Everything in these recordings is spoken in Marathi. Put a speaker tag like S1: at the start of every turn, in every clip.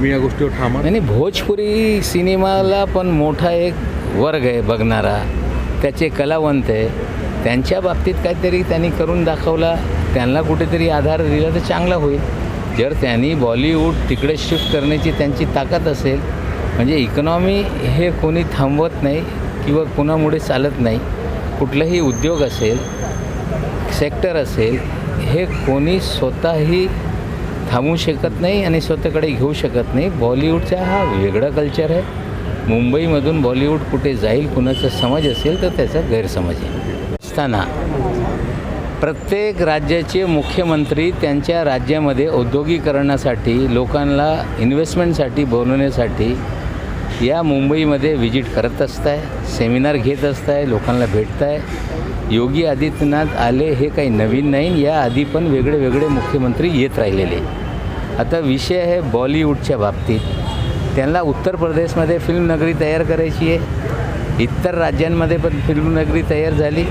S1: तुम्ही या गोष्टीवर ठाम आहात?
S2: भोजपुरी सिनेमाला पण मोठा एक वर्ग आहे बघणारा. त्याचे कलावंत आहे. त्यांच्या बाबतीत काहीतरी त्यांनी करून दाखवला. त्यांना कुठेतरी आधार दिला तर चांगला होईल. जर त्यांनी बॉलिवूड तिकडे शिफ्ट करण्याची त्यांची ताकद असेल म्हणजे इकॉनॉमी हे कोणी थांबवत नाही किंवा कोणामुळे चालत नाही कुठलाही उद्योग असेल सेक्टर असेल हे कोणी स्वतःही थांबवू शकत नाही आणि स्वतःकडे घेऊ शकत नाही. बॉलिवूडचा हा वेगळा कल्चर आहे. मुंबईमधून बॉलिवूड कुठे जाईल कुणाचा समज असेल तर त्याचा गैरसमज आहे. असताना प्रत्येक राज्याचे मुख्यमंत्री त्यांच्या राज्यामध्ये औद्योगिकरणासाठी लोकांना इन्व्हेस्टमेंटसाठी बोलवण्यासाठी या मुंबईमध्ये व्हिजिट करत असताय सेमिनार घेत असताय लोकांना भेटताय. योगी आदित्यनाथ आले हे काही नवीन नाही या आधी पण वेगळे वेगळे मुख्यमंत्री येत राहिलेले. आता विषय आहे बॉलिवूडच्या बाबतीत. त्यांना उत्तर प्रदेशमध्ये फिल्म नगरी तयार करायची आहे. इतर राज्यांमध्ये पण फिल्म नगरी तयार झाली.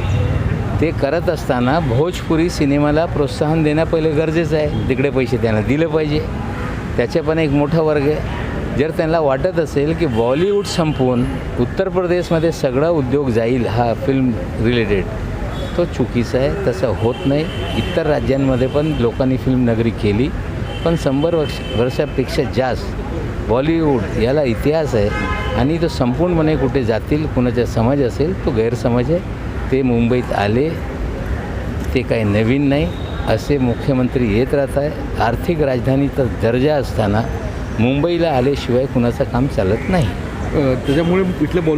S2: ते करत असताना भोजपुरी सिनेमाला प्रोत्साहन देणं पहिले गरजेचं आहे. तिकडे पैसे त्यांना दिले पाहिजे. त्याचे पण एक मोठा वर्ग आहे. जर त्यांना वाटत असेल की बॉलिवूड संपवून उत्तर प्रदेशमध्ये सगळा उद्योग जाईल हा फिल्म रिलेटेड तो चुकीचा आहे तसं होत नाही. इतर राज्यांमध्ये पण लोकांनी फिल्म नगरी केली पण शंभर वर्ष वर्षापेक्षा जास्त बॉलिवूड याला इतिहास आहे आणि तो संपूर्णपणे कुठे जातील कुणाचा समाज असेल तो गैरसमज आहे. ते मुंबईत आले ते काही नवीन नाही. असे मुख्यमंत्री येत राहत आहे. आर्थिक राजधानीचा दर्जा असताना मुंबईला आल्याशिवाय कुणाचं काम चालत नाही.
S1: त्याच्यामुळे इथल्या बॉलिवूड